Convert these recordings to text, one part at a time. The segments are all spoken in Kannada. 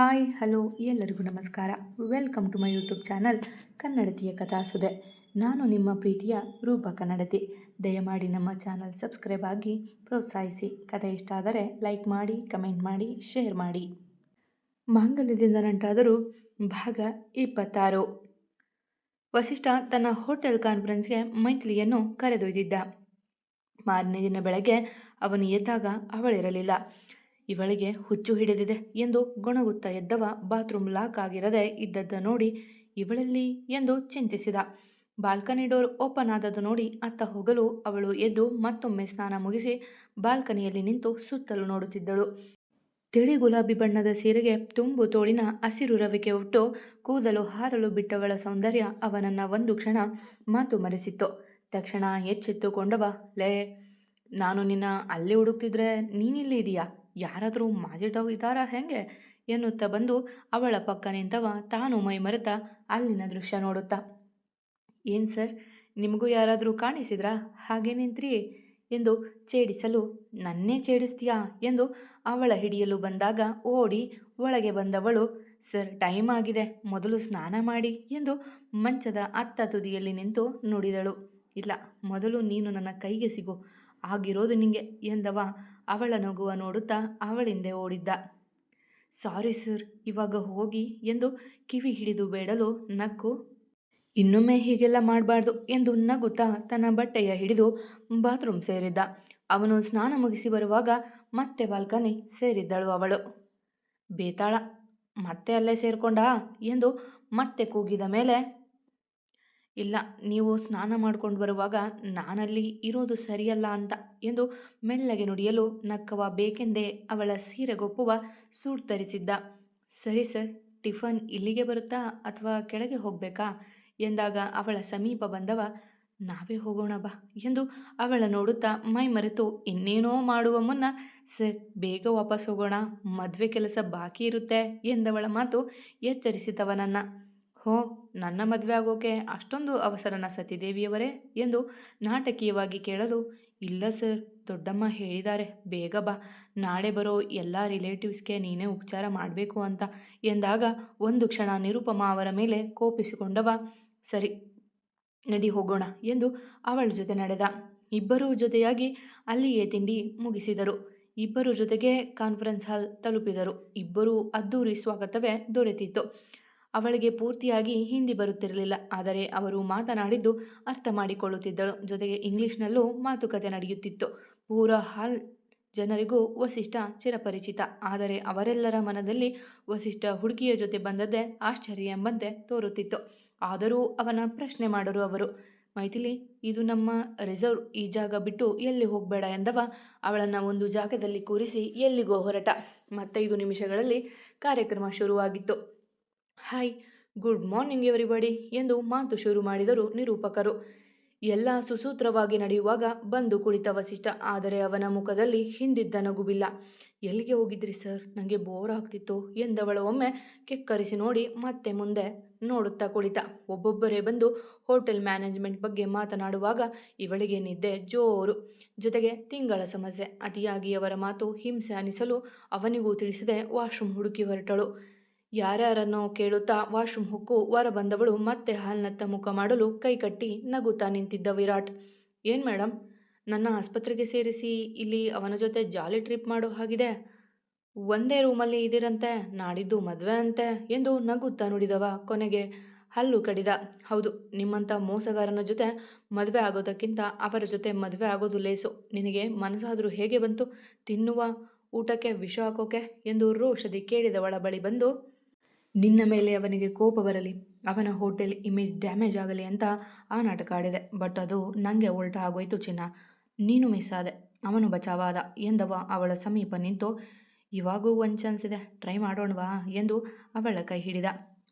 ಹಾಯ್, ಹಲೋ, ಎಲ್ಲರಿಗೂ ನಮಸ್ಕಾರ. Welcome to my YouTube channel ಕನ್ನಡತಿಯ ಕಥಾಸುದೆ ನಾನು ನಿಮ್ಮ ಪ್ರೀತಿಯ ರೂಪ ಕನ್ನಡತಿ. ದಯಮಾಡಿ ನಮ್ಮ ಚಾನಲ್ ಸಬ್ಸ್ಕ್ರೈಬ್ ಆಗಿ ಪ್ರೋತ್ಸಾಹಿಸಿ. ಕಥೆ ಇಷ್ಟ ಆದರೆ ಲೈಕ್ ಮಾಡಿ, ಕಮೆಂಟ್ ಮಾಡಿ, ಶೇರ್ ಮಾಡಿ. ಮಾಂಗಲ್ಯದಿಂದ ನಂಟಾದರೂ ಭಾಗ ಇಪ್ಪತ್ತಾರು. ವಸಿಷ್ಠ ತನ್ನ ಹೋಟೆಲ್ ಕಾನ್ಫರೆನ್ಸ್ಗೆ ಮೈಥಿಲಿಯನ್ನು ಕರೆದೊಯ್ದಿದ್ದ. ಮಾರನೇ ದಿನ ಬೆಳಗ್ಗೆ ಅವನು ಎದ್ದಾಗ ಅವಳಿರಲಿಲ್ಲ. ಇವಳಿಗೆ ಹುಚ್ಚು ಹಿಡಿದಿದೆ ಎಂದು ಗೊಣಗುತ್ತಾ ಎದ್ದವ ಬಾತ್ರೂಮ್ ಲಾಕ್ ಆಗಿರದೆ ಇದ್ದದ್ದ ನೋಡಿ ಇವಳಲ್ಲಿ ಎಂದು ಚಿಂತಿಸಿದ. ಬಾಲ್ಕನಿ ಡೋರ್ ಓಪನ್ ಆದದ್ದು ನೋಡಿ ಅತ್ತ ಹೋಗಲು ಅವಳು ಎದ್ದು ಮತ್ತೊಮ್ಮೆ ಸ್ನಾನ ಮುಗಿಸಿ ಬಾಲ್ಕನಿಯಲ್ಲಿ ನಿಂತು ಸುತ್ತಲೂ ನೋಡುತ್ತಿದ್ದಳು. ತಿಳಿ ಗುಲಾಬಿ ಬಣ್ಣದ ಸೀರೆಗೆ ತುಂಬು ತೋಳಿನ ಹಸಿರು ರವಿಕೆ ಉಟ್ಟು ಕೂದಲು ಹಾರಲು ಬಿಟ್ಟವಳ ಸೌಂದರ್ಯ ಅವನನ್ನ ಒಂದು ಕ್ಷಣ ಮಾತು ಮರೆಸಿತ್ತು. ತಕ್ಷಣ ಎಚ್ಚೆತ್ತುಕೊಂಡವ, ಲೇ, ನಾನು ನಿನ್ನ ಅಲ್ಲಿ ಹುಡುಕ್ತಿದ್ರೆ ನೀನಿಲ್ಲಿ ಇದೆಯಾ? ಯಾರಾದರೂ ಮಾಜಿಡವ್ ಇದ್ದಾರಾ ಹೆಂಗೆ ಎನ್ನುತ್ತ ಬಂದು ಅವಳ ಪಕ್ಕ ನಿಂತವ ತಾನು ಮೈ ಮರೆತ ಅಲ್ಲಿನ ದೃಶ್ಯ ನೋಡುತ್ತಾ. ಏನು ಸರ್, ನಿಮಗೂ ಯಾರಾದರೂ ಕಾಣಿಸಿದ್ರಾ? ಹಾಗೆ ನಿಂತ್ರಿ ಎಂದು ಛೇಡಿಸಲು ನನ್ನೇ ಛೇಡಿಸ್ತೀಯಾ ಎಂದು ಅವಳ ಹಿಡಿಯಲು ಬಂದಾಗ ಓಡಿ ಒಳಗೆ ಬಂದವಳು, ಸರ್, ಟೈಮ್ ಆಗಿದೆ, ಮೊದಲು ಸ್ನಾನ ಮಾಡಿ ಎಂದು ಮಂಚದ ಅತ್ತ ತುದಿಯಲ್ಲಿ ನಿಂತು ನುಡಿದಳು. ಇಲ್ಲ, ಮೊದಲು ನೀನು ನನ್ನ ಕೈಗೆ ಸಿಗು, ಆಗಿರೋದು ನಿಂಗೆ ಎಂದವ ಅವಳ ನಗುವ ನೋಡುತ್ತಾ ಅವಳಿಂದೆ ಓಡಿದ್ದ. ಸಾರಿ ಸರ್, ಇವಾಗ ಹೋಗಿ ಎಂದು ಕಿವಿ ಹಿಡಿದು ಬೇಡಲು ನಕ್ಕು. ಇನ್ನೊಮ್ಮೆ ಹೀಗೆಲ್ಲ ಮಾಡಬಾರ್ದು ಎಂದು ನಗುತ್ತಾ ತನ್ನ ಬಟ್ಟೆಯ ಹಿಡಿದು ಬಾತ್ರೂಮ್ ಸೇರಿದ್ದ. ಅವನು ಸ್ನಾನ ಮುಗಿಸಿ ಬರುವಾಗ ಮತ್ತೆ ಬಾಲ್ಕನಿ ಸೇರಿದ್ದಳು ಅವಳು. ಬೇತಾಳ, ಮತ್ತೆ ಅಲ್ಲೇ ಸೇರಿಕೊಂಡ? ಎಂದು ಮತ್ತೆ ಕೂಗಿದ ಮೇಲೆ ಇಲ್ಲ, ನೀವು ಸ್ನಾನ ಮಾಡ್ಕೊಂಡು ಬರುವಾಗ ನಾನಲ್ಲಿ ಇರೋದು ಸರಿಯಲ್ಲ ಅಂತ ಎಂದು ಮೆಲ್ಲಗೆ ನುಡಿಯಲು ನಕ್ಕವ ಬೇಕೆಂದೇ ಅವಳ ಸೀರೆಗೊಪ್ಪುವ ಸೂಟ್ ಧರಿಸಿದ್ದ. ಸರಿ ಸರ್, ಟಿಫನ್ ಇಲ್ಲಿಗೆ ಬರುತ್ತಾ ಅಥವಾ ಕೆಳಗೆ ಹೋಗಬೇಕಾ? ಎಂದಾಗ ಅವಳ ಸಮೀಪ ಬಂದವ, ನಾವೇ ಹೋಗೋಣ ಬಾ ಎಂದು ಅವಳ ನೋಡುತ್ತಾ ಮೈ ಮರೆತು ಇನ್ನೇನೋ ಮಾಡುವ ಮುನ್ನ, ಸರ್, ಬೇಗ ವಾಪಸ್ ಹೋಗೋಣ, ಮದುವೆ ಕೆಲಸ ಬಾಕಿ ಇರುತ್ತೆ ಎಂದವಳ ಮಾತು ಎಚ್ಚರಿಸಿದವನನ್ನ ಹೋ, ನನ್ನ ಮದುವೆ ಆಗೋಕೆ ಅಷ್ಟೊಂದು ಅವಸರನ ಸತಿದೇವಿಯವರೇ ಎಂದು ನಾಟಕೀಯವಾಗಿ ಕೇಳಲು, ಇಲ್ಲ ಸರ್, ದೊಡ್ಡಮ್ಮ ಹೇಳಿದ್ದಾರೆ, ಬೇಗ ಬಾ, ನಾಳೆ ಬರೋ ಎಲ್ಲ ರಿಲೇಟಿವ್ಸ್ಗೆ ನೀನೇ ಉಪಚಾರ ಮಾಡಬೇಕು ಅಂತ ಎಂದಾಗ ಒಂದು ಕ್ಷಣ ನಿರುಪಮ ಅವರ ಮೇಲೆ ಕೋಪಿಸಿಕೊಂಡವ ಸರಿ, ನಡಿ ಹೋಗೋಣ ಎಂದು ಅವಳ ಜೊತೆ ನಡೆದ. ಇಬ್ಬರೂ ಜೊತೆಯಾಗಿ ಅಲ್ಲಿಯೇ ತಿಂಡಿ ಮುಗಿಸಿದರು. ಇಬ್ಬರು ಜೊತೆಗೆ ಕಾನ್ಫರೆನ್ಸ್ ಹಾಲ್ ತಲುಪಿದರು. ಇಬ್ಬರೂ ಅದ್ದೂರಿ ಸ್ವಾಗತವೇ ದೊರೆತಿತ್ತು. ಅವಳಿಗೆ ಪೂರ್ತಿಯಾಗಿ ಹಿಂದಿ ಬರುತ್ತಿರಲಿಲ್ಲ. ಆದರೆ ಅವರು ಮಾತನಾಡಿದ್ದು ಅರ್ಥ ಮಾಡಿಕೊಳ್ಳುತ್ತಿದ್ದಳು. ಜೊತೆಗೆ ಇಂಗ್ಲಿಷ್ನಲ್ಲೂ ಮಾತುಕತೆ ನಡೆಯುತ್ತಿತ್ತು. ಪೂರ ಹಾಲ್ ಜನರಿಗೂ ವಸಿಷ್ಠ ಚಿರಪರಿಚಿತ. ಆದರೆ ಅವರೆಲ್ಲರ ಮನದಲ್ಲಿ ವಸಿಷ್ಠ ಹುಡುಗಿಯ ಜೊತೆ ಬಂದದ್ದೇ ಆಶ್ಚರ್ಯ ಎಂಬಂತೆ ತೋರುತ್ತಿತ್ತು. ಆದರೂ ಅವನ ಪ್ರಶ್ನೆ ಮಾಡರು ಅವರು, ಮೈಥಿಲಿ, ಇದು ನಮ್ಮ ರಿಸರ್ವ್. ಈ ಜಾಗ ಬಿಟ್ಟು ಎಲ್ಲಿ ಹೋಗಬೇಡ ಎಂದವ? ಅವಳನ್ನು ಒಂದು ಜಾಗದಲ್ಲಿ ಕೂರಿಸಿ ಎಲ್ಲಿಗೋ ಹೊರಟ. ಮತ್ತೈದು ನಿಮಿಷಗಳಲ್ಲಿ ಕಾರ್ಯಕ್ರಮ ಶುರುವಾಗಿತ್ತು. ಹಾಯ್, ಗುಡ್ ಮಾರ್ನಿಂಗ್ ಎವರಿಬಡಿ ಎಂದು ಮಾತು ಶುರು ಮಾಡಿದರು ನಿರೂಪಕರು. ಎಲ್ಲ ಸುಸೂತ್ರವಾಗಿ ನಡೆಯುವಾಗ ಬಂದು ಕುಳಿತ ವಸಿಷ್ಠ. ಆದರೆ ಅವನ ಮುಖದಲ್ಲಿ ಹಿಂದಿದ್ದ ನಗುವಿಲ್ಲ. ಎಲ್ಲಿಗೆ ಹೋಗಿದ್ರಿ ಸರ್? ನನಗೆ ಬೋರ್ ಆಗ್ತಿತ್ತು ಎಂದವಳು ಒಮ್ಮೆ ಕೆಕ್ಕರಿಸಿ ನೋಡಿ ಮತ್ತೆ ಮುಂದೆ ನೋಡುತ್ತಾ ಕುಳಿತ. ಒಬ್ಬೊಬ್ಬರೇ ಬಂದು ಹೋಟೆಲ್ ಮ್ಯಾನೇಜ್ಮೆಂಟ್ ಬಗ್ಗೆ ಮಾತನಾಡುವಾಗ ಇವಳಿಗೆ ನಿದ್ದೆ ಜೋರು. ಜೊತೆಗೆ ತಿಂಗಳ ಸಮಸ್ಯೆ. ಅತಿಯಾಗಿ ಅವರ ಮಾತು ಹಿಂಸೆ ಅನಿಸಲು ಅವನಿಗೂ ತಿಳಿಸದೆ ವಾಶ್ರೂಮ್ ಹುಡುಕಿ ಹೊರಟಳು. ಯಾರ್ಯಾರನ್ನೋ ಕೇಳುತ್ತಾ ವಾಶ್ರೂಮ್ ಹೊಕ್ಕು ಹೊರ ಬಂದವಳು ಮತ್ತೆ ಹಾಲ್ನತ್ತ ಮುಖ ಮಾಡಲು ಕೈಕಟ್ಟಿ ನಗುತ್ತಾ ನಿಂತಿದ್ದ ವಿರಾಟ್. ಏನು ಮೇಡಮ್ ನನ್ನ ಆಸ್ಪತ್ರೆಗೆ ಸೇರಿಸಿ, ಇಲ್ಲಿ ಅವನ ಜೊತೆ ಜಾಲಿ ಟ್ರಿಪ್ ಮಾಡೋ ಹಾಗಿದೆ. ಒಂದೇ ರೂಮಲ್ಲಿ ಇದಿರಂತೆ, ನಾಡಿದ್ದು ಮದುವೆ ಅಂತೆ ಎಂದು ನಗುತ್ತಾ ನುಡಿದವ ಕೊನೆಗೆ ಹಲ್ಲು ಕಡಿದ. ಹೌದು, ನಿಮ್ಮಂಥ ಮೋಸಗಾರನ ಜೊತೆ ಮದುವೆ ಆಗೋದಕ್ಕಿಂತ ಅವರ ಜೊತೆ ಮದುವೆ ಆಗೋದು ಲೇಸು. ನಿನಗೆ ಮನಸ್ಸಾದರೂ ಹೇಗೆ ಬಂತು? ತಿನ್ನುವ, ಊಟಕ್ಕೆ ವಿಷ ಹಾಕೋಕೆ? ಎಂದು ರೋಷದಿ ಕೇಳಿದವಳ ಬಳಿ ಬಂದು ನಿನ್ನ ಮೇಲೆ ಅವನಿಗೆ ಕೋಪ ಬರಲಿ, ಅವನ ಹೋಟೆಲ್ ಇಮೇಜ್ ಡ್ಯಾಮೇಜ್ ಆಗಲಿ ಅಂತ ಆ ನಾಟಕ ಆಡಿದೆ. ಬಟ್ ಅದು ನನಗೆ ಉಲ್ಟ ಆಗೋಯ್ತು ಚಿನ್ನ. ನೀನು ಮಿಸ್ ಆದೆ. ಅವನು ಬಚಾವಾದ ಎಂದವ ಅವಳ ಸಮೀಪ ನಿಂತು, ಇವಾಗೂ ಒಂದು ಚಾನ್ಸ್ ಇದೆ. ಟ್ರೈ ಮಾಡೋಣವಾ? ಎಂದು ಅವಳ ಕೈ ಹಿಡಿದ.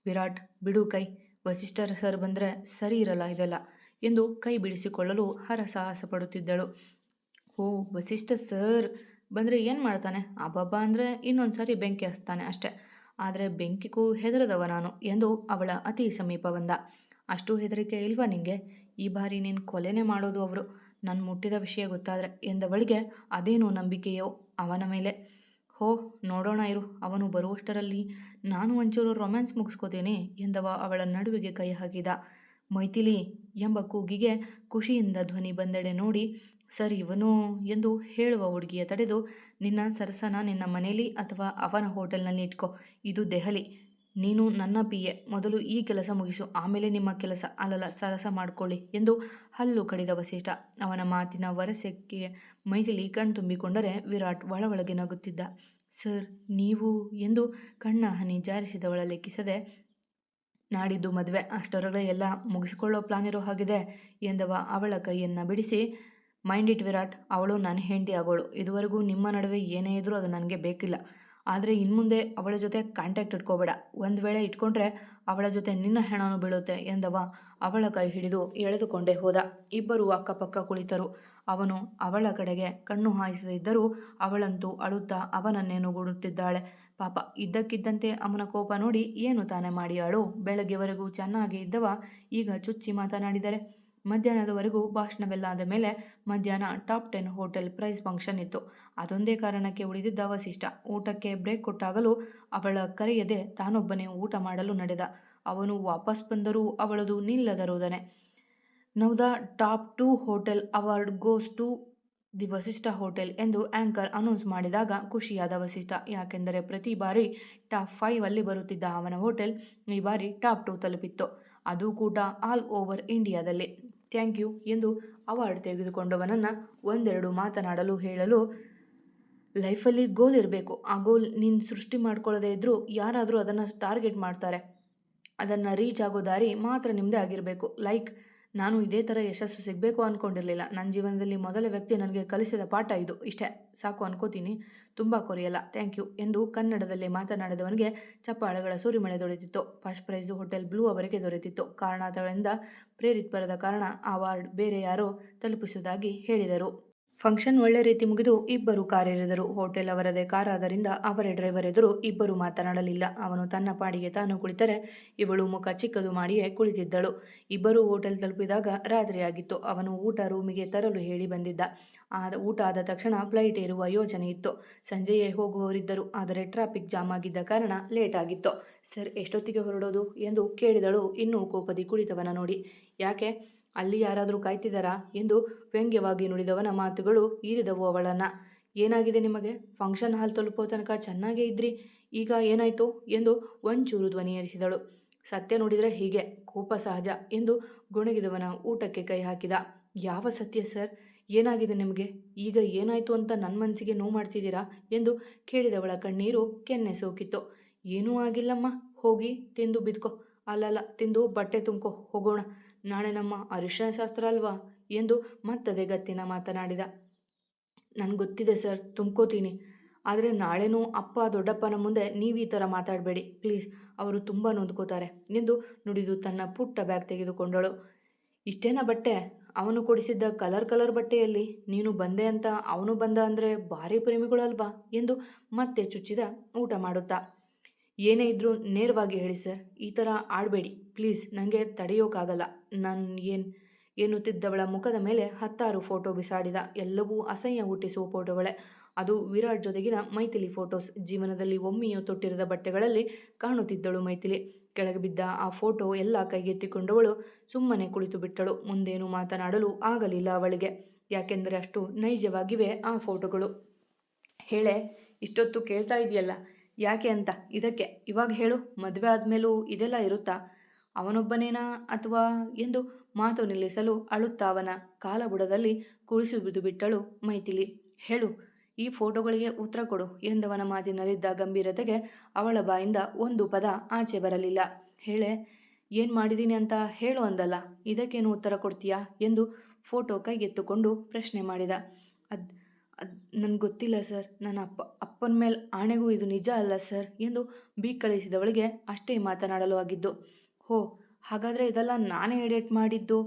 ವಿರಾಟ್, ಬಿಡು ಕೈ. ವಸಿಷ್ಠರ ಸರ್ ಬಂದರೆ ಸರಿ ಇರಲ್ಲ ಇದೆಲ್ಲ ಎಂದು ಕೈ ಬಿಡಿಸಿಕೊಳ್ಳಲು ಹರಸಾಹಸ ಪಡುತ್ತಿದ್ದಳು. ಓ, ವಸಿಷ್ಠ ಸರ್ ಬಂದರೆ ಏನು ಮಾಡ್ತಾನೆ? ಅಬ್ಬಬ್ಬ ಅಂದರೆ ಇನ್ನೊಂದು ಸಾರಿ ಬೆಂಕಿ ಹಚ್ತಾನೆ ಅಷ್ಟೆ. ಆದರೆ ಬೆಂಕಿಗೂ ಹೆದರದವ ನಾನು ಎಂದು ಅವಳ ಅತಿ ಸಮೀಪ ಬಂದ. ಅಷ್ಟು ಹೆದರಿಕೆ ಇಲ್ವಾ ನಿಂಗೆ? ಈ ಬಾರಿ ನೀನು ಕೊಲೆನೇ ಮಾಡೋದು ಅವರು. ನನ್ನ ಮುಟ್ಟಿದ ವಿಷಯ ಗೊತ್ತಾದರೆ ಎಂದವಳಿಗೆ ಅದೇನೋ ನಂಬಿಕೆಯೋ ಅವನ ಮೇಲೆ. ಹೋ, ನೋಡೋಣ ಇರು, ಅವನು ಬರುವಷ್ಟರಲ್ಲಿ ನಾನು ಒಂಚೂರು ರೊಮ್ಯಾನ್ಸ್ ಮುಗಿಸ್ಕೋತೇನೆ ಎಂದವ ಅವಳ ನಡುವಿಗೆ ಕೈ ಹಾಕಿದ. ಮೈಥಿಲಿ ಎಂಬ ಕೂಗಿಗೆ ಖುಷಿಯಿಂದ ಧ್ವನಿ ಬಂದೆಡೆ ನೋಡಿ, ಸರ್ ಇವನು ಎಂದು ಹೇಳುವ ಹುಡುಗಿಯ ತಡೆದು ನಿನ್ನ ಸರಸನ ನಿನ್ನ ಮನೇಲಿ ಅಥವಾ ಅವನ ಹೋಟೆಲ್ನಲ್ಲಿ ಇಟ್ಕೋ. ಇದು ದೆಹಲಿ. ನೀನು ನನ್ನ ಪಿ ಎ. ಮೊದಲು ಈ ಕೆಲಸ ಮುಗಿಸು, ಆಮೇಲೆ ನಿಮ್ಮ ಕೆಲಸ. ಅಲ್ಲಲ್ಲ, ಸರಸ ಮಾಡಿಕೊಳ್ಳಿ ಎಂದು ಹಲ್ಲು ಕಡಿದ ವಸಿಷ್ಠ. ಅವನ ಮಾತಿನ ವರಸೆಕ್ಕೆ ಮೈಥಿಲಿ ಕಣ್ತುಂಬಿಕೊಂಡರೆ ವಿರಾಟ್ ಒಳ ಒಳಗೆ ನಗುತ್ತಿದ್ದ. ಸರ್, ನೀವು? ಎಂದು ಕಣ್ಣ ಹನಿ ಜಾರಿಸಿದವಳ ಲೆಕ್ಕಿಸದೆ, ನಾಡಿದ್ದು ಮದುವೆ. ಅಷ್ಟರೊಳಗೆ ಎಲ್ಲ ಮುಗಿಸಿಕೊಳ್ಳೋ ಪ್ಲಾನ್ ಇರೋ ಹಾಗಿದೆ ಎಂದವ ಅವಳ ಕೈಯನ್ನು ಬಿಡಿಸಿ ಮೈಂಡ್ ಇಟ್ ವಿರಾಟ್. ಅವಳು ನನ್ನ ಹೆಂಡತಿ ಆಗೋಳು. ಇದುವರೆಗೂ ನಿಮ್ಮ ನಡುವೆ ಏನೇ ಇದ್ರೂ ಅದು ನನಗೆ ಬೇಕಿಲ್ಲ. ಆದರೆ ಇನ್ಮುಂದೆ ಅವಳ ಜೊತೆ ಕಾಂಟ್ಯಾಕ್ಟ್ ಇಟ್ಕೋಬೇಡ. ಒಂದು ವೇಳೆ ಇಟ್ಕೊಂಡ್ರೆ ಅವಳ ಜೊತೆ ನಿನ್ನ ಹೆಣನು ಬೀಳುತ್ತೆ ಎಂದವ ಅವಳ ಕೈ ಹಿಡಿದು ಎಳೆದುಕೊಂಡೇ ಹೋದ. ಇಬ್ಬರು ಅಕ್ಕಪಕ್ಕ ಕುಳಿತರು. ಅವನು ಅವಳ ಕಡೆಗೆ ಕಣ್ಣು ಹಾಯಿಸದಿದ್ದರೂ ಅವಳಂತೂ ಅಳುತ್ತಾ ಅವನನ್ನೇನು ನುಗುಡುತ್ತಿದ್ದಾಳೆ ಪಾಪ, ಇದ್ದಕ್ಕಿದ್ದಂತೆ ಅವನ ಕೋಪ ನೋಡಿ ಏನು ತಾನೇ ಮಾಡಿಯಾಳು? ಬೆಳಗ್ಗೆವರೆಗೂ ಚೆನ್ನಾಗಿ ಇದ್ದವ. ಈಗ ಚುಚ್ಚಿ ಮಾತನಾಡಿದರೆ ಮಧ್ಯಾಹ್ನದವರೆಗೂ ಭಾಷಣವೆಲ್ಲ ಆದ ಮೇಲೆ ಮಧ್ಯಾಹ್ನ top ten hotel prize function ಇತ್ತು. ಅದೊಂದೇ ಕಾರಣಕ್ಕೆ ಉಳಿದಿದ್ದ ವಸಿಷ್ಠ ಊಟಕ್ಕೆ ಬ್ರೇಕ್ ಕೊಟ್ಟಾಗಲೂ ಅವಳ ಕರೆಯದೆ ತಾನೊಬ್ಬನೇ ಊಟ ಮಾಡಲು ನಡೆದ. ಅವನು ವಾಪಸ್ ಬಂದರೂ ಅವಳದು ನಿಲ್ಲದ ರೋದನೆ. Now the top two hotel award goes to the Vasishtha hotel ಎಂದು ಆ್ಯಂಕರ್ ಅನೌನ್ಸ್ ಮಾಡಿದಾಗ ಖುಷಿಯಾದ ವಸಿಷ್ಠ, ಯಾಕೆಂದರೆ ಪ್ರತಿ ಬಾರಿ ಟಾಪ್ ಫೈವ್ ಅಲ್ಲಿ ಬರುತ್ತಿದ್ದ ಅವನ ಹೋಟೆಲ್ ಈ ಬಾರಿ ಟಾಪ್ ಟು ತಲುಪಿತ್ತು. ಅದು ಕೂಡ ಆಲ್ ಓವರ್ ಇಂಡಿಯಾದಲ್ಲಿ. ಥ್ಯಾಂಕ್ ಯು ಎಂದು ಅವಾರ್ಡ್ ತೆಗೆದುಕೊಂಡವನನ್ನು ಒಂದೆರಡು ಮಾತನಾಡಲು ಹೇಳಲು ಲೈಫಲ್ಲಿ ಗೋಲ್ ಇರಬೇಕು. ಆ ಗೋಲ್ ನೀನು ಸೃಷ್ಟಿ ಮಾಡ್ಕೊಳ್ಳದೇ ಇದ್ದರೂ ಯಾರಾದರೂ ಅದನ್ನು ಟಾರ್ಗೆಟ್ ಮಾಡ್ತಾರೆ. ಅದನ್ನು ರೀಚ್ ಆಗೋ ದಾರಿ ಮಾತ್ರ ನಿಮ್ಮದೇ ಆಗಿರಬೇಕು. ಲೈಕ್ ನಾನು ಇದೇ ಥರ ಯಶಸ್ಸು ಸಿಗಬೇಕು ಅಂದ್ಕೊಂಡಿರಲಿಲ್ಲ ನನ್ನ ಜೀವನದಲ್ಲಿ ಮೊದಲ ವ್ಯಕ್ತಿ ನನಗೆ ಕಲಿಸಿದ ಪಾಠ ಇದು. ಇಷ್ಟೇ. ಸಾಕು ಅನ್ಕೋತೀನಿ. ತುಂಬ ಕೊರೆಯಲ್ಲ. ಥ್ಯಾಂಕ್ ಯು ಎಂದು ಕನ್ನಡದಲ್ಲಿ ಮಾತನಾಡಿದವನಿಗೆ ಚಪ್ಪಾಳೆಗಳ ಸೂರಿಮಳೆ ದೊರೆತಿತ್ತು. ಫಸ್ಟ್ ಪ್ರೈಸು ಹೋಟೆಲ್ ಬ್ಲೂ ಅವರಿಗೆ ದೊರೆತಿತ್ತು. ಕಾರಣಗಳಿಂದ ಪ್ರೇರಿತ್ ಬರದ ಕಾರಣ ಅವಾರ್ಡ್ ಬೇರೆ ಯಾರೋ ತಲುಪಿಸುವುದಾಗಿ ಹೇಳಿದರು. ಫಂಕ್ಷನ್ ಒಳ್ಳೆ ರೀತಿ ಮುಗಿದು ಇಬ್ಬರು ಕಾರೆರೆದರು ಹೋಟೆಲ್ ಅವರದೇ ಕಾರಾದ್ದರಿಂದ ಅವರೇ ಡ್ರೈವರ್ ಎದುರು ಇಬ್ಬರು ಮಾತನಾಡಲಿಲ್ಲ. ಅವನು ತನ್ನ ಪಾಡಿಗೆ ತಾನು ಕುಳಿತರೆ ಇವಳು ಮುಖ ಚಿಕ್ಕದು ಮಾಡಿಯೇ ಕುಳಿತಿದ್ದಳು. ಇಬ್ಬರು ಹೋಟೆಲ್ ತಲುಪಿದಾಗ ರಾತ್ರಿಯಾಗಿತ್ತು ಅವನು ಊಟ ರೂಮಿಗೆ ತರಲು ಹೇಳಿ ಬಂದಿದ್ದ. ಆದ ಊಟ ಆದ ತಕ್ಷಣ ಫ್ಲೈಟ್ ಏರುವ ಯೋಜನೆ ಇತ್ತು. ಸಂಜೆಯೇ ಹೋಗುವವರಿದ್ದರು. ಆದರೆ ಟ್ರಾಫಿಕ್ ಜಾಮ್ ಆಗಿದ್ದ ಕಾರಣ ಲೇಟ್ ಆಗಿತ್ತು. ಸರ್ ಎಷ್ಟೊತ್ತಿಗೆ ಹೊರಡೋದು? ಎಂದು ಕೇಳಿದಳು. ಇನ್ನೂ ಕೋಪದಿ ಕುಳಿತವನ ನೋಡಿ. ಯಾಕೆ? ಅಲ್ಲಿ ಯಾರಾದರೂ ಕಾಯ್ತಿದ್ದಾರಾ ಎಂದು ವ್ಯಂಗ್ಯವಾಗಿ ನುಡಿದವನ ಮಾತುಗಳು ಈರಿದವು ಅವಳನ್ನ. ಏನಾಗಿದೆ ನಿಮಗೆ? ಫಂಕ್ಷನ್ ಹಾಲ್ ತಲುಪೋ ತನಕ ಚೆನ್ನಾಗೇ ಇದ್ರಿ. ಈಗ ಏನಾಯ್ತು? ಎಂದು ಒಂಚೂರು ಧ್ವನಿ ಎರಿಸಿದಳು ಸತ್ಯ ನೋಡಿದರೆ ಹೀಗೆ, ಕೋಪ ಸಹಜ ಎಂದು ಗುಣಗಿದವನ ಊಟಕ್ಕೆ ಕೈ ಹಾಕಿದ. ಯಾವ ಸತ್ಯ ಸರ್? ಏನಾಗಿದೆ ನಿಮಗೆ? ಈಗ ಏನಾಯ್ತು ಅಂತ ನನ್ನ ಮನಸ್ಸಿಗೆ ನೋವು ಮಾಡ್ತಿದ್ದೀರಾ? ಎಂದು ಕೇಳಿದವಳ ಕಣ್ಣೀರು ಕೆನ್ನೆ ಸೋಕಿತ್ತು. ಏನೂ ಆಗಿಲ್ಲಮ್ಮ, ಹೋಗಿ ತಿಂದು ಬಿದ್ಕೊ. ಅಲ್ಲಲ್ಲ, ತಿಂದು ಬಟ್ಟೆ ತುಂಬ್ಕೊ, ಹೋಗೋಣ. ನಾಳೆ ನಮ್ಮ ಅರಿಶಿನ ಶಾಸ್ತ್ರ ಅಲ್ವಾ? ಎಂದು ಮತ್ತದೆ ಗತ್ತಿನ ಮಾತನಾಡಿದ. ನನಗೆ ಗೊತ್ತಿದೆ ಸರ್, ತುಂಬ್ಕೋತೀನಿ. ಆದರೆ ನಾಳೆನೂ ಅಪ್ಪ, ದೊಡ್ಡಪ್ಪನ ಮುಂದೆ ನೀವು ಈ ಥರ ಮಾತಾಡಬೇಡಿ. ಪ್ಲೀಸ್, ಅವರು ತುಂಬ ನೊಂದ್ಕೋತಾರೆ ಎಂದು ನುಡಿದು ತನ್ನ ಪುಟ್ಟ ಬ್ಯಾಗ್ ತೆಗೆದುಕೊಂಡಳು. ಇಷ್ಟೇನ ಬಟ್ಟೆ? ಅವನು ಕೊಡಿಸಿದ್ದ ಕಲರ್ ಕಲರ್ ಬಟ್ಟೆಯಲ್ಲಿ ನೀನು ಬಂದೆ ಅಂತ ಅವನು ಬಂದ ಅಂದರೆ ಭಾರಿ ಪ್ರೇಮಿಗಳಲ್ವಾ? ಎಂದು ಮತ್ತೆ ಚುಚ್ಚಿದ ಊಟ ಮಾಡುತ್ತಾ. ಏನೇ ಇದ್ದರೂ ನೇರವಾಗಿ ಹೇಳಿ ಸರ್, ಈ ಥರ ಆಡಬೇಡಿ. ಪ್ಲೀಸ್ ನನಗೆ ತಡೆಯೋಕ್ಕಾಗಲ್ಲ ನಾನು ಏನು ಎನ್ನುತ್ತಿದ್ದವಳ ಮುಖದ ಮೇಲೆ ಹತ್ತಾರು ಫೋಟೋ ಬಿಸಾಡಿದ. ಎಲ್ಲವೂ ಅಸಹ್ಯ ಹುಟ್ಟಿಸುವ ಫೋಟೋಗಳೇ. ಅದು ವಿರಾಟ್ ಜೊತೆಗಿನ ಮೈಥಿಲಿ ಫೋಟೋಸ್. ಜೀವನದಲ್ಲಿ ಒಮ್ಮೆಯೂ ತೊಟ್ಟಿರದ ಬಟ್ಟೆಗಳಲ್ಲಿ ಕಾಣುತ್ತಿದ್ದಳು ಮೈಥಿಲಿ. ಕೆಳಗೆ ಬಿದ್ದ ಆ ಫೋಟೋ ಎಲ್ಲ ಕೈಗೆತ್ತಿಕೊಂಡವಳು ಸುಮ್ಮನೆ ಕುಳಿತು ಬಿಟ್ಟಳು. ಮುಂದೇನು ಮಾತನಾಡಲು ಆಗಲಿಲ್ಲ ಅವಳಿಗೆ. ಯಾಕೆಂದರೆ ಅಷ್ಟು ನೈಜವಾಗಿವೆ ಆ ಫೋಟೋಗಳು. ಹೇಳೆ, ಇಷ್ಟೊತ್ತು ಕೇಳ್ತಾ ಇದೆಯಲ್ಲ? ಯಾಕೆ ಅಂತ? ಇದಕ್ಕೆ ಇವಾಗ ಹೇಳು, ಮದುವೆ ಆದಮೇಲೂ ಇದೆಲ್ಲ ಇರುತ್ತಾ? ಅವನೊಬ್ಬನೇನಾ ಅಥವಾ ಎಂದು ಮಾತು ನಿಲ್ಲಿಸಲು ಅಳುತ್ತಾ ಅವನ ಕಾಲಬುಡದಲ್ಲಿ ಕುಳಿಸು ಬಿಟ್ಟಳು ಮೈಥಿಲಿ. ಹೇಳು, ಈ ಫೋಟೋಗಳಿಗೆ ಉತ್ತರ ಕೊಡು ಎಂದವನ ಮಾತಿನಲ್ಲಿದ್ದ ಗಂಭೀರತೆಗೆ ಅವಳ ಬಾಯಿಂದ ಒಂದು ಪದ ಆಚೆ ಬರಲಿಲ್ಲ. ಹೇಳೆ, ಏನು ಮಾಡಿದ್ದೀನಿ ಅಂತ ಹೇಳು ಅಂದಲ್ಲ, ಇದಕ್ಕೇನು ಉತ್ತರ ಕೊಡ್ತೀಯಾ? ಎಂದು ಫೋಟೋ ಕೈಗೆತ್ತುಕೊಂಡು ಪ್ರಶ್ನೆ ಮಾಡಿದ. ಅದು ಅದು ನನಗೆ ಗೊತ್ತಿಲ್ಲ ಸರ್. ನನ್ನ ಅಪ್ಪ, ಅಪ್ಪನ ಮೇಲೆ ಆಣೆಗೂ ಇದು ನಿಜ ಅಲ್ಲ ಸರ್ ಎಂದು ಕಳಿಸಿದವಳಿಗೆ ಅಷ್ಟೇ ಮಾತನಾಡಲು ಆಗಿದ್ದು, ಹೋ, ಹಾಗಾದರೆ ಇದೆಲ್ಲ ನಾನೇ ಎಡಿಟ್ ಮಾಡಿದ್ದು?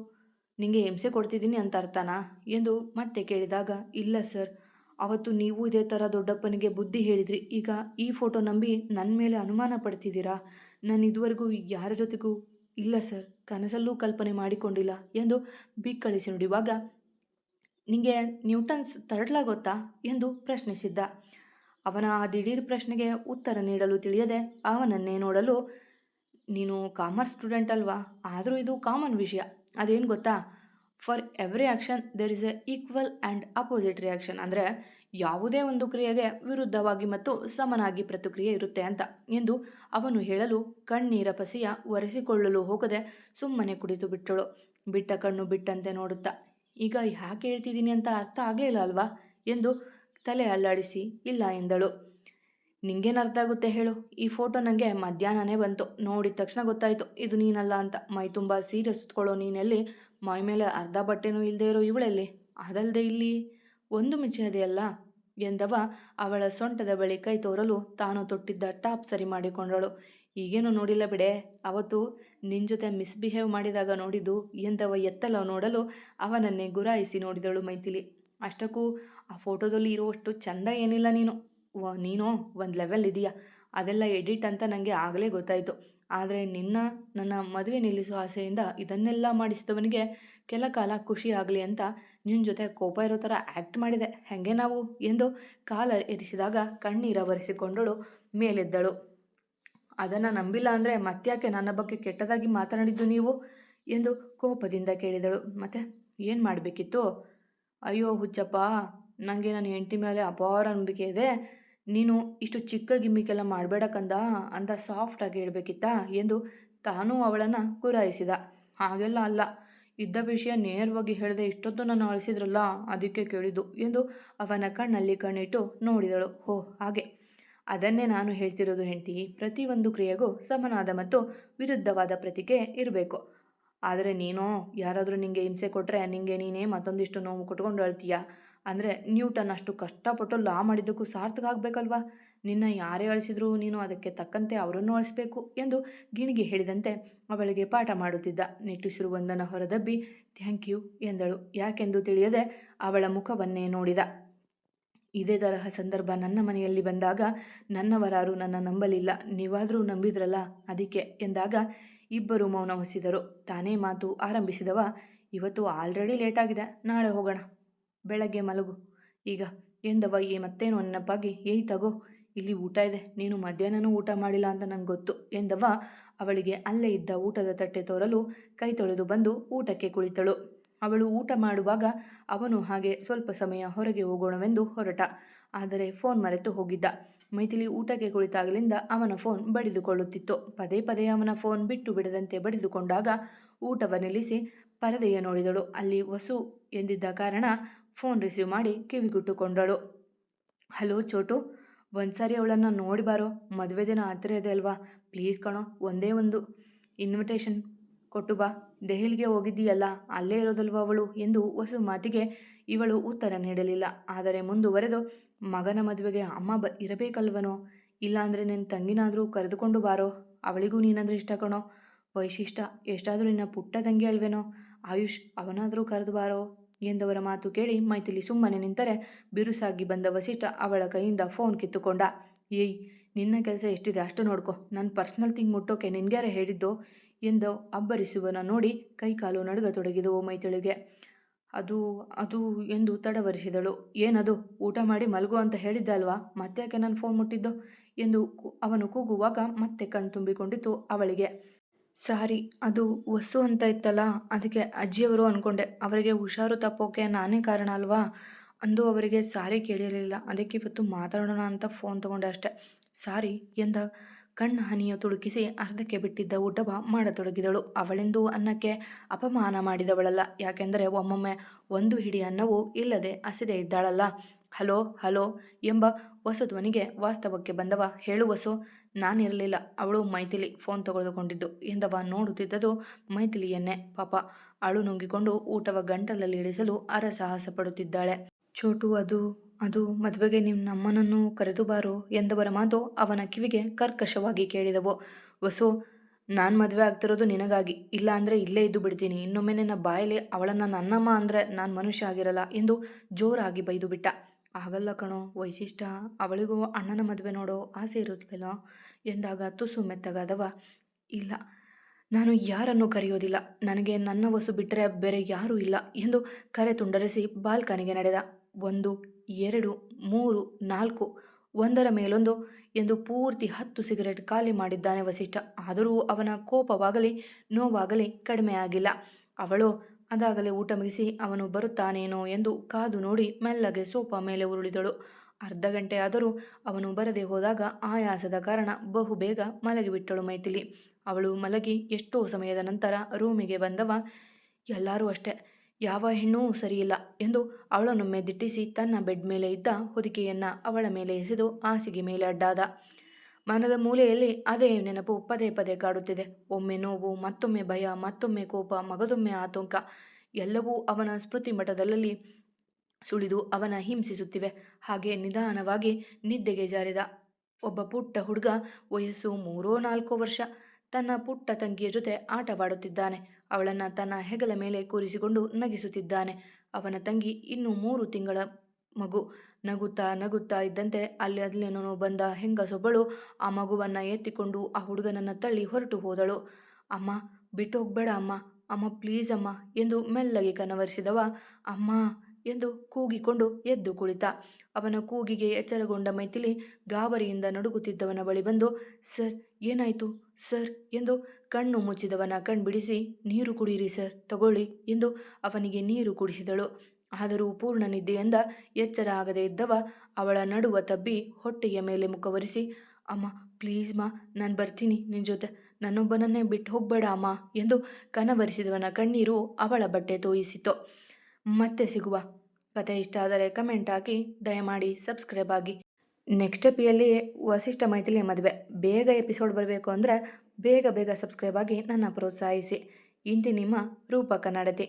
ನಿಮಗೆ ಹಿಂಸೆ ಕೊಡ್ತಿದ್ದೀನಿ ಅಂತ ಅರ್ಥನಾ? ಎಂದು ಮತ್ತೆ ಕೇಳಿದಾಗ, ಇಲ್ಲ ಸರ್. ಅವತ್ತು ನೀವು ಇದೇ ಥರ ದೊಡ್ಡಪ್ಪನಿಗೆ ಬುದ್ಧಿ ಹೇಳಿದ್ರಿ. ಈಗ ಈ ಫೋಟೋ ನಂಬಿ ನನ್ನ ಮೇಲೆ ಅನುಮಾನ ಪಡ್ತಿದ್ದೀರಾ? ನಾನು ಇದುವರೆಗೂ ಯಾರ ಜೊತೆಗೂ ಇಲ್ಲ ಸರ್. ಕನಸಲ್ಲೂ ಕಲ್ಪನೆ ಮಾಡಿಕೊಂಡಿಲ್ಲ ಎಂದು ಕಳಿಸಿ ನುಡಿಯುವಾಗ ನಿಮಗೆ ನ್ಯೂಟನ್ಸ್ ತರ್ಡ್ಲ ಗೊತ್ತಾ? ಎಂದು ಪ್ರಶ್ನಿಸಿದ್ದ. ಅವನ ಆ ದಿಢೀರ್ ಪ್ರಶ್ನೆಗೆ ಉತ್ತರ ನೀಡಲು ತಿಳಿಯದೆ ಅವನನ್ನೇ ನೋಡಲು, ನೀನು ಕಾಮರ್ಸ್ ಸ್ಟೂಡೆಂಟ್ ಅಲ್ವಾ? ಆದರೂ ಇದು ಕಾಮನ್ ವಿಷಯ. ಅದೇನು ಗೊತ್ತಾ? For every action there is a equal and opposite reaction. ಅಂದರೆ ಯಾವುದೇ ಒಂದು ಕ್ರಿಯೆಗೆ ವಿರುದ್ಧವಾಗಿ ಮತ್ತು ಸಮನಾಗಿ ಪ್ರತಿಕ್ರಿಯೆ ಇರುತ್ತೆ ಅಂತ ಎಂದು ಅವನು ಹೇಳಲು ಕಣ್ಣೀರ ಪಸಿಯ ಒರೆಸಿಕೊಳ್ಳಲು ಹೋಗದೆ ಸುಮ್ಮನೆ ಕುಡಿತು ಬಿಟ್ಟಳು ಬಿಟ್ಟ ಕಣ್ಣು ಬಿಟ್ಟಂತೆ ನೋಡುತ್ತಾ ಈಗ ಯಾಕೆ ಹೇಳ್ತಿದ್ದೀನಿ ಅಂತ ಅರ್ಥ ಆಗಲಿಲ್ಲ ಅಲ್ವಾ? ಎಂದು ತಲೆ ಅಲ್ಲಾಡಿಸಿ, ಇಲ್ಲ ಎಂದಳು. ನಿಂಗೇನು ಅರ್ಥ ಆಗುತ್ತೆ ಹೇಳು? ಈ ಫೋಟೋ ನನಗೆ ಮಧ್ಯಾಹ್ನನೇ ಬಂತು. ನೋಡಿದ ತಕ್ಷಣ ಗೊತ್ತಾಯಿತು. ಇದು ನೀನಲ್ಲ ಅಂತ. ಮೈ ತುಂಬ ಸೀರೆ ಸುತ್ಕೊಳ್ಳೋ ನೀನೆಲ್ಲಿ ಮೈ ಮೇಲೆ ಅರ್ಧ ಬಟ್ಟೆನೂ ಇಲ್ಲದೆ ಇರೋ ಇವಳಲ್ಲಿ. ಅದಲ್ಲದೆ ಇಲ್ಲಿ? ಒಂದು ಮಿಚೆ ಅದೆಯಲ್ಲ ಎಂದವ ಅವಳ ಸೊಂಟದ ಬಳಿ ಕೈ ತೋರಲು ತಾನು ತೊಟ್ಟಿದ್ದ ಟಾಪ್ ಸರಿ ಮಾಡಿಕೊಂಡಳು. ಈಗೇನು ನೋಡಿಲ್ಲ ಬಿಡೆ. ಅವತ್ತು ನಿನ್ನ ಜೊತೆ ಮಿಸ್ಬಿಹೇವ್ ಮಾಡಿದಾಗ ನೋಡಿದ್ದು ಎಂದವ ಎತ್ತಲ ನೋಡಲು ಅವನನ್ನೇ ಗುರಾಯಿಸಿ ನೋಡಿದಳು ಮೈಥಿಲಿ. ಅಷ್ಟಕ್ಕೂ ಆ ಫೋಟೋದಲ್ಲಿ ಇರುವಷ್ಟು ಚಂದ ಏನಿಲ್ಲ ನೀನು. ನೀನು ಒಂದು ಲೆವೆಲ್ ಇದೆಯಾ ಅದೆಲ್ಲ ಎಡಿಟ್ ಅಂತ ನನಗೆ ಆಗಲೇ ಗೊತ್ತಾಯಿತು. ಆದರೆ ನಿನ್ನ, ನನ್ನ ಮದುವೆ ನಿಲ್ಲಿಸೋ ಆಸೆಯಿಂದ ಇದನ್ನೆಲ್ಲ ಮಾಡಿಸಿದವನಿಗೆ ಕೆಲ ಕಾಲ ಖುಷಿ ಆಗಲಿ ಅಂತ ನಿನ್ನ ಜೊತೆ ಕೋಪ ಇರೋ ಥರ ಆ್ಯಕ್ಟ್ ಮಾಡಿದೆ. ಹೆಂಗೆ ನಾವು? ಎಂದು ಕಾಲ ಎರಿಸಿದಾಗ ಕಣ್ಣೀರ ಬರೆಸಿಕೊಂಡಳು ಮೇಲೆದ್ದಳು. ಅದನ್ನು ನಂಬಿಲ್ಲ ಅಂದರೆ ಮತ್ತ್ಯಾಕೆ ನನ್ನ ಬಗ್ಗೆ ಕೆಟ್ಟದಾಗಿ ಮಾತನಾಡಿದ್ದು ನೀವು? ಎಂದು ಕೋಪದಿಂದ ಕೇಳಿದಳು. ಮತ್ತೆ ಏನು ಮಾಡಬೇಕಿತ್ತು? ಅಯ್ಯೋ ಹುಚ್ಚಪ್ಪ ನನಗೆ ನನ್ನ ಹೆಂಡತಿ ಮೇಲೆ ಅಪಾರ ನಂಬಿಕೆ ಇದೆ. ನೀನು ಇಷ್ಟು ಚಿಕ್ಕ ಗಿಮ್ಮಿಕೆಲ್ಲ ಮಾಡಬೇಡ ಕಂದ ಅಂತ ಸಾಫ್ಟಾಗಿ ಹೇಳಬೇಕಿತ್ತಾ ಎಂದು ತಾನೂ ಅವಳನ್ನು ಗುರಾಯಿಸಿದ. ಹಾಗೆಲ್ಲ ಅಲ್ಲ, ಇದ್ದ ವಿಷಯ ನೇರವಾಗಿ ಹೇಳದೆ ಇಷ್ಟೊತ್ತು ನಾನು ಅಳಿಸಿದ್ರಲ್ಲ, ಅದಕ್ಕೆ ಕೇಳಿದ್ದು ಎಂದು ಅವನ ಕಣ್ಣಲ್ಲಿ ಕಣ್ಣಿಟ್ಟು ನೋಡಿದಳು. ಹೋ ಹಾಗೆ. ಅದನ್ನೇ ನಾನು ಹೇಳ್ತಿರೋದು ಹೆಂಡತಿ ಪ್ರತಿಯೊಂದು ಕ್ರಿಯೆಗೂ ಸಮನಾದ ಮತ್ತು ವಿರುದ್ಧವಾದ ಪ್ರತಿಕೆ ಇರಬೇಕು. ಆದರೆ ನೀನು, ಯಾರಾದರೂ ನಿಂಗೆ ಹಿಂಸೆ ಕೊಟ್ಟರೆ ನಿಂಗೆ ನೀನೇ ಮತ್ತೊಂದಿಷ್ಟು ನೋವು ಕೊಟ್ಕೊಂಡು ಅಳ್ತೀಯ? ಅಂದರೆ ನ್ಯೂಟನ್ ಅಷ್ಟು ಕಷ್ಟಪಟ್ಟು ಲಾ ಮಾಡಿದ್ದಕ್ಕೂ ಸಾರ್ಥಕ ಆಗಬೇಕಲ್ವಾ? ನಿನ್ನ ಯಾರೇ ಅಳಿಸಿದ್ರೂ ನೀನು ಅದಕ್ಕೆ ತಕ್ಕಂತೆ ಅವರನ್ನು ಅಳಿಸ್ಬೇಕು ಎಂದು ಗಿಣಿಗೆ ಹೇಳಿದಂತೆ ಅವಳಿಗೆ ಪಾಠ ಮಾಡುತ್ತಿದ್ದ. ನಿಟ್ಟುಸಿರುವೊಂದನ್ನು ಹೊರದಬ್ಬಿ, ಥ್ಯಾಂಕ್ ಯು ಎಂದಳು. ಯಾಕೆಂದು ತಿಳಿಯದೆ ಅವಳ ಮುಖವನ್ನೇ ನೋಡಿದ. ಇದೇ ತರಹ ಸಂದರ್ಭ ನನ್ನ ಮನೆಯಲ್ಲಿ ಬಂದಾಗ, ನನ್ನವರಾರು ನನ್ನ ನಂಬಲಿಲ್ಲ, ನೀವಾದರೂ ನಂಬಿದ್ರಲ್ಲ ಅದಕ್ಕೆ? ಎಂದಾಗ, ಇಬ್ಬರು ಮೌನ ಹೊಸಿದರು ತಾನೇ ಮಾತು ಆರಂಭಿಸಿದವ, ಇವತ್ತು ಆಲ್ರೆಡಿ ಲೇಟಾಗಿದೆ, ನಾಳೆ ಹೋಗೋಣ. ಬೆಳಗ್ಗೆ ಮಲಗು. ಈಗ ಎಂದವ, ಏ, ಮತ್ತೇನು ನೆನಪಾಗಿ ಏಯ್, ತಗೋ. ಇಲ್ಲಿ ಊಟ ಇದೆ. ನೀನು ಮಧ್ಯಾಹ್ನನೂ ಊಟ ಮಾಡಿಲ್ಲ ಅಂತ ನನಗೆ ಗೊತ್ತು ಎಂದವ, ಅವಳಿಗೆ ಅಲ್ಲೇ ಇದ್ದ ಊಟದ ತಟ್ಟೆ ತೋರಲು ಕೈ ತೊಳೆದು ಬಂದು ಊಟಕ್ಕೆ ಕುಳಿತಳು. ಅವಳು ಊಟ ಮಾಡುವಾಗ ಅವನು ಹಾಗೆ ಸ್ವಲ್ಪ ಸಮಯ ಹೊರಗೆ ಹೋಗೋಣವೆಂದು ಹೊರಟ. ಆದರೆ ಫೋನ್ ಮರೆತು ಹೋಗಿದ್ದ. ಮೈಥಿಲಿ ಊಟಕ್ಕೆ ಕುಳಿತಾಗಲಿಂದ ಅವನ ಫೋನ್ ಬಡಿದುಕೊಳ್ಳುತ್ತಿತ್ತು. ಪದೇ ಪದೇ ಅವನ ಫೋನ್ ಬಿಟ್ಟು ಬಿಡದಂತೆ ಬಡಿದುಕೊಂಡಾಗ ಊಟವ ನಿಲ್ಲಿಸಿ ಪರದೆಯ ನೋಡಿದಳು. ಅಲ್ಲಿ ವಸು ಎಂದಿದ್ದ ಕಾರಣ ಫೋನ್ ರಿಸೀವ್ ಮಾಡಿ ಕಿವಿಗುಟ್ಟುಕೊಂಡಳು. ಹಲೋ ಚೋಟು, ಒಂದ್ಸಾರಿ ಅವಳನ್ನು ನೋಡಿ ಬಾರೋ. ಮದುವೆ ದಿನ ಹತ್ತಿರ ಇದೆ ಅಲ್ವಾ? ಪ್ಲೀಸ್ ಕಣೋ, ಒಂದೇ ಒಂದು ಇನ್ವಿಟೇಷನ್ ಕೊಟ್ಟು ಬಾ. ದೆಹಲಿಗೆ ಹೋಗಿದ್ದೀಯಲ್ಲ, ಅಲ್ಲೇ ಇರೋದಲ್ವ ಅವಳು? ಎಂದು ಹೊಸ ಮಾತಿಗೆ ಇವಳು ಉತ್ತರ ನೀಡಲಿಲ್ಲ. ಆದರೆ ಮುಂದುವರೆದು ಮಗನ ಮದುವೆಗೆ ಅಮ್ಮ ಬ, ಇರಬೇಕಲ್ವನೋ? ಇಲ್ಲಾಂದರೆ ನಿನ್ನ ತಂಗಿನಾದರೂ ಕರೆದುಕೊಂಡು ಬಾರೋ. ಅವಳಿಗೂ ನೀನಂದ್ರೆ ಇಷ್ಟ ಕಣೋ. ವೈಶಿಷ್ಟ, ಎಷ್ಟಾದರೂ ನಿನ್ನ ಪುಟ್ಟ ತಂಗಿ ಅಲ್ವೇನೋ? ಆಯುಷ್, ಅವನಾದರೂ ಕರೆದು ಬಾರೋ ಎಂದವರ ಮಾತು ಕೇಳಿ ಮೈಥಿಲಿ ಸುಮ್ಮನೆ ನಿಂತರೆ ಬಿರುಸಾಗಿ ಬಂದ ವಸಿಷ್ಠ ಅವಳ ಕೈಯಿಂದ ಫೋನ್ ಕಿತ್ತುಕೊಂಡ. ಏಯ್, ನಿನ್ನ ಕೆಲಸ ಎಷ್ಟಿದೆ ಅಷ್ಟು ನೋಡ್ಕೋ. ನನ್ನ ಪರ್ಸ್ನಲ್ ಥಿಂಗ್ ಮುಟ್ಟೋಕೆ ನಿನ್ಗ್ಯಾರ ಹೇಳಿದ್ದು? ಎಂದು ಅಬ್ಬರಿಸುವನ ನೋಡಿ ಕೈಕಾಲು ನಡುಗತೊಡಗಿದವು ತಳಿಗೆ ಅದು ಅದು ಎಂದು ತಡವರಿಸಿದಳು. ಏನದು? ಊಟ ಮಾಡಿ ಮಲಗು ಅಂತ ಹೇಳಿದ್ದೆ ಅಲ್ವಾ? ಮತ್ತ್ಯಾಕೆ ನಾನು ಫೋನ್ ಮುಟ್ಟಿದ್ದು? ಎಂದು ಅವನು ಕೂಗುವಾಗ ಮತ್ತೆ ಕಣ್ ತುಂಬಿಕೊಂಡಿತು ಅವಳಿಗೆ. ಸಾರಿ, ಅದು ವಸ್ಸು ಅಂತ ಇತ್ತಲ್ಲ, ಅದಕ್ಕೆ ಅಜ್ಜಿಯವರು ಅಂದ್ಕೊಂಡೆ ಅವರಿಗೆ ಹುಷಾರು ತಪ್ಪೋಕೆ ನಾನೇ ಕಾರಣ ಅಲ್ವಾ? ಅಂದು ಅವರಿಗೆ ಸಾರಿ ಕೇಳಿರಲಿಲ್ಲ. ಅದಕ್ಕೆ ಇವತ್ತು ಮಾತಾಡೋಣ ಅಂತ ಫೋನ್ ತಗೊಂಡೆ ಅಷ್ಟೆ. ಸಾರಿ, ಎಂದ ಕಣ್ಣು ಹನಿಯ ತುಳುಕಿಸಿ ಅರ್ಧಕ್ಕೆ ಬಿಟ್ಟಿದ್ದ ಊಟವ ಮಾಡತೊಡಗಿದಳು. ಅವಳೆಂದು ಅನ್ನಕ್ಕೆ ಅಪಮಾನ ಮಾಡಿದವಳಲ್ಲ. ಯಾಕೆಂದರೆ ಒಮ್ಮೊಮ್ಮೆ ಒಂದು ಹಿಡಿ ಅನ್ನವೂ ಇಲ್ಲದೆ ಹಸಿದೆ ಇದ್ದಾಳಲ್ಲ. ಹಲೋ ಹಲೋ ಎಂಬ ಹೊಸಧ್ವನಿಗೆ ವಾಸ್ತವಕ್ಕೆ ಬಂದವ. ಹೇಳುವಸು ನಾನಿರಲಿಲ್ಲ. ಅವಳು ಮೈಥಿಲಿ ಫೋನ್ ತೆಗೆದುಕೊಂಡಿದ್ದು ಎಂದವ ನೋಡುತ್ತಿದ್ದದು ಮೈಥಿಲಿಯನ್ನೇ. ಪಾಪ, ಅಳು ನುಂಗಿಕೊಂಡು ಊಟವ ಗಂಟಲಲ್ಲಿ ಇಳಿಸಲು ಅರಸಾಹಸ ಪಡುತ್ತಿದ್ದಾಳೆ ಚೋಟು ಅದು. ಅದು ಮದುವೆಗೆ ನಿಮ್ಮ ಅಮ್ಮನನ್ನು ಕರೆದು ಬಾರೋ ಎಂದವರ ಮಾತು ಅವನ ಕಿವಿಗೆ ಕರ್ಕಶವಾಗಿ ಕೇಳಿದವು. ವಸು, ನಾನು ಮದುವೆ ಆಗ್ತಿರೋದು ನಿನಗಾಗಿ. ಇಲ್ಲ ಅಂದರೆ ಇಲ್ಲೇ ಇದ್ದು ಬಿಡ್ತೀನಿ. ಇನ್ನೊಮ್ಮೆ ನಿನ್ನ ಬಾಯಲ್ಲಿ ಅವಳನ್ನು ನನ್ನಮ್ಮ ಅಂದರೆ ನಾನು ಮನುಷ್ಯ ಆಗಿರಲ್ಲ ಎಂದು ಜೋರಾಗಿ ಬೈದು ಬಿಟ್ಟ. ಆಗಲ್ಲ ಕಣೋ, ವೈಶಿಷ್ಟ್ಯ. ಅವಳಿಗೂ ಅಣ್ಣನ ಮದುವೆ ನೋಡೋ ಆಸೆ ಇರುತ್ತಲ್ಲ ಎಂದಾಗ ತುಸು ಮೆತ್ತಗಾದವ. ಇಲ್ಲ, ನಾನು ಯಾರನ್ನು ಕರೆಯೋದಿಲ್ಲ. ನನಗೆ ನನ್ನ ವಸು ಬಿಟ್ಟರೆ ಬೇರೆ ಯಾರೂ ಇಲ್ಲ ಎಂದು ಕರೆ ತುಂಡರಿಸಿ ಬಾಲ್ಕನಿಗೆ ನಡೆದ. ಒಂದು ಎರಡು, ಮೂರು, ನಾಲ್ಕು, ಒಂದರ ಮೇಲೊಂದು ಎಂದು ಪೂರ್ತಿ ಹತ್ತು ಸಿಗರೆಟ್ ಖಾಲಿ ಮಾಡಿದ್ದಾನೆ ವಸಿಷ್ಠ. ಆದರೂ ಅವನ ಕೋಪವಾಗಲಿ, ನೋವಾಗಲಿ ಕಡಿಮೆಯಾಗಿಲ್ಲ. ಅವಳು, ಅದಾಗಲೇ ಊಟ ಮುಗಿಸಿ ಅವನು ಬರುತ್ತಾನೇನೋ ಎಂದು ಕಾದು ನೋಡಿ ಮೆಲ್ಲಗೆ ಸೋಫಾ ಮೇಲೆ ಉರುಳಿದಳು. ಅರ್ಧ ಗಂಟೆ ಆದರೂ ಅವನು ಬರದೆ ಹೋದಾಗ ಆಯಾಸದ ಕಾರಣ ಬಹುಬೇಗ ಮಲಗಿಬಿಟ್ಟಳು ಮೈಥಿಲಿ. ಅವಳು ಮಲಗಿ ಎಷ್ಟೋ ಸಮಯದ ನಂತರ ರೂಮಿಗೆ ಬಂದವ ಎಲ್ಲರೂ ಅಷ್ಟೇ. ಯಾವ ಹೆಣ್ಣೂ ಸರಿಯಿಲ್ಲ ಎಂದು ಅವಳನ್ನೊಮ್ಮೆ ದಿಟ್ಟಿಸಿ ತನ್ನ ಬೆಡ್ ಮೇಲೆ ಇದ್ದ ಹೊದಿಕೆಯನ್ನು ಅವಳ ಮೇಲೆ ಎಸೆದು ಹಾಸಿಗೆ ಮೇಲೆ ಅಡ್ಡಾದ. ಮನದ ಮೂಲೆಯಲ್ಲಿ ಅದೇ ನೆನಪು ಪದೇ ಪದೇ ಕಾಡುತ್ತಿದೆ. ಒಮ್ಮೆ ನೋವು, ಮತ್ತೊಮ್ಮೆ ಭಯ, ಮತ್ತೊಮ್ಮೆ ಕೋಪ, ಮಗದೊಮ್ಮೆ ಆತಂಕ ಎಲ್ಲವೂ ಅವನ ಸ್ಮೃತಿ ಮಠದಲ್ಲಿ ಸುಳಿದು ಅವನ ಹಿಂಸಿಸುತ್ತಿವೆ. ಹಾಗೆ ನಿಧಾನವಾಗಿ ನಿದ್ದೆಗೆ ಜಾರಿದ ಒಬ್ಬ ಪುಟ್ಟ ಹುಡುಗ ವಯಸ್ಸು ಮೂರೋ ನಾಲ್ಕೋ ವರ್ಷ. ತನ್ನ ಪುಟ್ಟ ತಂಗಿಯ ಜೊತೆ ಆಟವಾಡುತ್ತಿದ್ದಾನೆ. ಅವಳನ್ನು ತನ್ನ ಹೆಗಲ ಮೇಲೆ ಕೂರಿಸಿಕೊಂಡು ನಗಿಸುತ್ತಿದ್ದಾನೆ. ಅವನ ತಂಗಿ ಇನ್ನೂ ಮೂರು ತಿಂಗಳ ಮಗು. ನಗುತ್ತಾ ನಗುತ್ತಾ ಇದ್ದಂತೆ ಅಲ್ಲಿ ಅಲ್ಲೇನೋ ಬಂದ ಹೆಂಗಸೊಬ್ಬಳು ಆ ಮಗುವನ್ನು ಎತ್ತಿಕೊಂಡು ಆ ಹುಡುಗನನ್ನು ತಳ್ಳಿ ಹೊರಟು ಹೋದಳು. ಅಮ್ಮ ಬಿಟ್ಟು ಹೋಗ್ಬೇಡ ಅಮ್ಮ. ಅಮ್ಮ, ಪ್ಲೀಸ್ ಅಮ್ಮ ಎಂದು ಮೆಲ್ಲಗೆ ಕನವರಿಸಿದವ. ಅಮ್ಮ ಎಂದು ಕೂಗಿಕೊಂಡು ಎದ್ದು ಕುಳಿತ. ಅವನ ಕೂಗಿಗೆ ಎಚ್ಚರಗೊಂಡ ಮೈಥಿಲಿ ಗಾಬರಿಯಿಂದ ನಡುಗುತ್ತಿದ್ದವನ ಬಳಿ ಬಂದು, ಸರ್, ಏನಾಯಿತು? ಸರ್, ಎಂದು ಕಣ್ಣು ಮುಚ್ಚಿದವನ ಕಣ್ಬಿಡಿಸಿ ನೀರು ಕುಡಿಯಿರಿ ಸರ್, ತಗೊಳ್ಳಿ, ಎಂದು ಅವನಿಗೆ ನೀರು ಕುಡಿಸಿದಳು. ಆದರೂ ಪೂರ್ಣ ನಿದ್ದೆಯಿಂದ ಎಚ್ಚರ ಆಗದೇ ಇದ್ದವ ಅವಳ ನಡುವ ತಬ್ಬಿ ಹೊಟ್ಟೆಯ ಮೇಲೆ ಮುಖವರಿಸಿ, ಅಮ್ಮ, ಪ್ಲೀಸ್ ಮಾ, ನಾನು ಬರ್ತೀನಿ ನಿನ್ನ ಜೊತೆ. ನನ್ನೊಬ್ಬನನ್ನೇ ಬಿಟ್ಟು ಹೋಗಬೇಡ, ಅಮ್ಮ, ಎಂದು ಕನವರಿಸಿದವನ ಕಣ್ಣೀರು ಅವಳ ಬಟ್ಟೆ ತೋಯಿಸಿತು ಮತ್ತೆ ಸಿಗುವ ಕತೆ ಇಷ್ಟ ಆದರೆ ಕಮೆಂಟ್ ಹಾಕಿ, ದಯಮಾಡಿ ಸಬ್ಸ್ಕ್ರೈಬ್ ಆಗಿ. ನೆಕ್ಸ್ಟ್ ಎಪಿಯಲ್ಲಿ ವಸಿಷ್ಠ ಮೈಥಿಲಿಯ ಮದುವೆ. ಬೇಗ ಎಪಿಸೋಡ್ ಬರಬೇಕು ಅಂದರೆ ಬೇಗ ಬೇಗ ಸಬ್ಸ್ಕ್ರೈಬ್ ಆಗಿ ನನ್ನ ಪ್ರೋತ್ಸಾಹಿಸಿ. ಇಂತಿ ನಿಮ್ಮ ರೂಪ ಕನ್ನಡತಿ